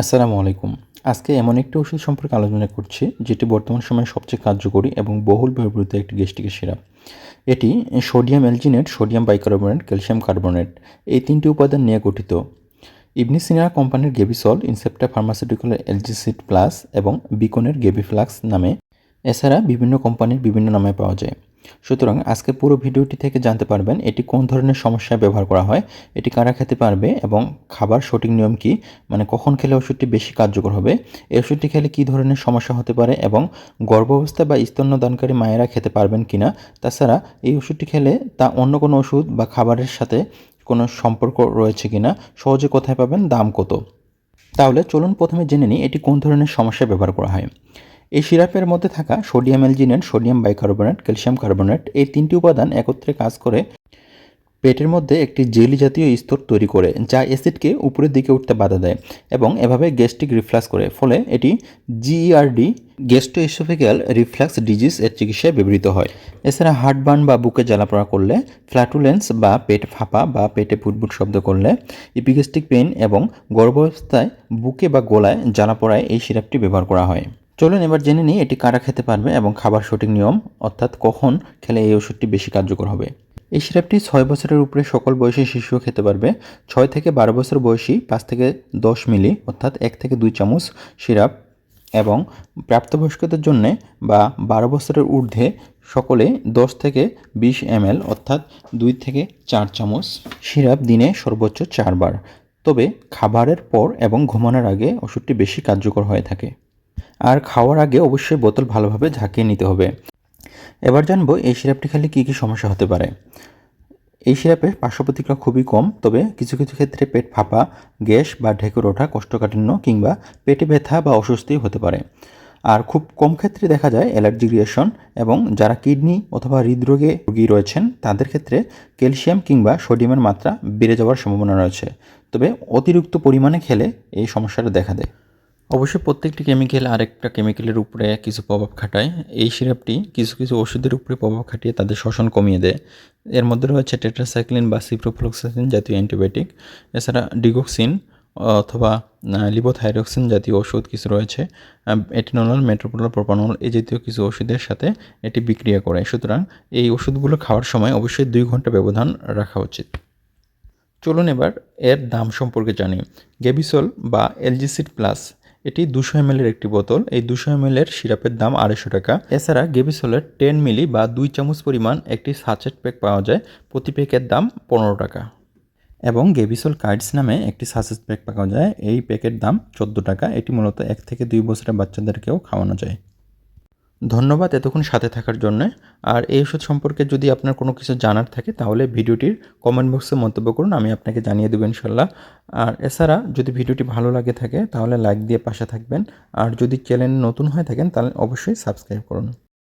আসসালামু আলাইকুম। আজকে এমন একটি ওষুধ সম্পর্কে আলোচনা করছি, যেটি বর্তমান সময়ে সবচেয়ে কার্যকরী এবং বহুল ব্যবহৃত একটি গ্যাস্ট্রিকের সিরাপ এটি sodium alginate, sodium bicarbonate, calcium carbonate, এই তিনটি উপাদান নিয়ে গঠিত। ইবনি সিনারা কোম্পানির গেবিসল, ইনসেপ্টা ফার্মাসিউটিক্যাল এলজিসিড প্লাস এবং বিকনের গেবিফ্লাক্স নামে, এছাড়া বিভিন্ন কোম্পানির বিভিন্ন নামে পাওয়া যায়। সুতরাং আজকে পুরো ভিডিওটি থেকে জানতে পারবেন এটি কোন ধরনের সমস্যায় ব্যবহার করা হয়, এটি কারা খেতে পারবে এবং খাবার সঠিক নিয়ম কি মানে কখন খেলে ওষুধটি বেশি কার্যকর হবে, এই ওষুধটি খেলে কী ধরনের সমস্যা হতে পারে এবং গর্ভাবস্থা বা স্তন্যদানকারী মায়েরা খেতে পারবেন কিনা, তাছাড়া এই ওষুধটি খেলে তা অন্য কোনো ওষুধ বা খাবারের সাথে কোনো সম্পর্ক রয়েছে কিনা, সহজে কোথায় পাবেন, দাম কত? তাহলে চলুন প্রথমে জেনে নিই এটি কোন ধরনের সমস্যায় ব্যবহার করা হয়। এই সিরাপের মধ্যে থাকা sodium alginate, sodium bicarbonate, calcium carbonate এই তিনটি উপাদান একত্রে কাজ করে পেটের মধ্যে একটি জেলি জাতীয় স্তর তৈরি করে, যা অ্যাসিডকে উপরের দিকে উঠতে বাধা দেয় এবং এভাবে গ্যাস্ট্রিক রিফ্লাক্স করে। ফলে এটি জিইআরডি গ্যাস্ট্রোএসোফিক্যাল রিফ্লাক্স ডিজিজ এর চিকিৎসায় ব্যবহৃত হয়। এছাড়া হার্ট হার্টবার্ন বা বুকে জ্বালাপোড়া করলে, ফ্ল্যাটুলেন্স বা পেট ফাঁপা বা পেটে ফুটফুট শব্দ করলে, ইপিগ্যাস্ট্রিক পেইন এবং গর্ভাবস্থায় বুকে বা গোলায় জ্বালাপোড়ায় এই সিরাপটি ব্যবহার করা হয়। চলুন এবার জেনে নিই এটি কারা খেতে পারবে এবং খাবার সঠিক নিয়ম, অর্থাৎ কখন খেলে এই ওষুধটি বেশি কার্যকর হবে। এই সিরাপটি ছয় বছরের উপরে সকল বয়সী শিশুও খেতে পারবে। ছয় থেকে বারো বছর বয়সী পাঁচ থেকে দশ মিলি, অর্থাৎ এক থেকে দুই চামচ সিরাপ এবং প্রাপ্তবয়স্কদের জন্য বা বারো বছরের ঊর্ধ্বে সকলে দশ থেকে বিশ এমএল, অর্থাৎ দুই থেকে চার চামচ সিরাপ দিনে সর্বোচ্চ চারবার। তবে খাবারের পর এবং ঘুমানোর আগে ওষুধটি বেশি কার্যকর হয়ে থাকে। আর খাওয়ার আগে অবশ্যই বোতল ভালোভাবে ঝাঁকিয়ে নিতে হবে। এবার জানব এই সিরাপটি খেলে কী কী সমস্যা হতে পারে। এই সিরাপের পার্শ্ব প্রতিক্রিয়া খুবই কম, তবে কিছু কিছু ক্ষেত্রে পেট ফাঁপা, গ্যাস বা ঢেকুর ওঠা কোষ্ঠকাঠিন্য কিংবা পেটে ব্যথা বা অস্বস্তি হতে পারে। আর খুব কম ক্ষেত্রে দেখা যায় অ্যালার্জি রিয়েশন এবং যারা কিডনি অথবা হৃদরোগে রোগী রয়েছেন, তাদের ক্ষেত্রে ক্যালসিয়াম কিংবা সোডিয়ামের মাত্রা বেড়ে যাওয়ার সম্ভাবনা রয়েছে। তবে অতিরিক্ত পরিমাণে খেলে এই সমস্যাটা দেখা দেয়। অবশ্যই প্রত্যেকটি কেমিক্যাল আরেকটা কেমিক্যালের উপরে কিছু প্রভাব খাটায়। এই সিরাপটি কিছু কিছু ওষুধের উপরে প্রভাব খাটিয়ে তাদের শ্বসন কমিয়ে দেয়। এর মধ্যে রয়েছে টেট্রাসাইক্লিন বা সিপ্রোফ্লক্সাসিন জাতীয় অ্যান্টিবায়োটিক এছাড়া ডিগক্সিন অথবা লিবোথাইরক্সিন জাতীয় ওষুধ কিছু রয়েছে এটিনল মেট্রোপোলার প্রোপানল এই জাতীয় কিছু ওষুধের সাথে এটি বিক্রিয়া করে। সুতরাং এই ওষুধগুলো খাওয়ার সময় অবশ্যই দুই ঘণ্টা ব্যবধান রাখা উচিত। চলুন এবার এর দাম সম্পর্কে জানি। গেবিসল বা এলজিসিড প্লাস এটি দুশো এম এর একটি বোতল। এই দুশো এম এর সিরাপের দাম আড়াইশো টাকা। এছাড়া গেবিসলের টেন মিলি বা দুই চামচ পরিমাণ একটি সাচেট প্যাক পাওয়া যায়। প্রতি প্যাকের দাম পনেরো টাকা। এবং গেবিসল কার্ডস নামে একটি সাচেট প্যাক পাওয়া যায়। এই প্যাকের দাম চোদ্দ টাকা। এটি মূলত এক থেকে দুই বছরের বাচ্চাদেরকেও খাওয়ানো যায়। ধন্যবাদ এতক্ষণ সাথে থাকার জন্য। আর এই ওষুধ সম্পর্কে যদি আপনার কোনো কিছু জানার থাকে, তাহলে ভিডিওটির কমেন্ট বক্সে মন্তব্য করুন, আমি আপনাকে জানিয়ে দেবো ইনশাল্লাহ। আর এছাড়া যদি ভিডিওটি ভালো লাগে থাকে, তাহলে লাইক দিয়ে পাশে থাকবেন। আর যদি চ্যানেল নতুন হয়ে থাকেন, তাহলে অবশ্যই সাবস্ক্রাইব করুন।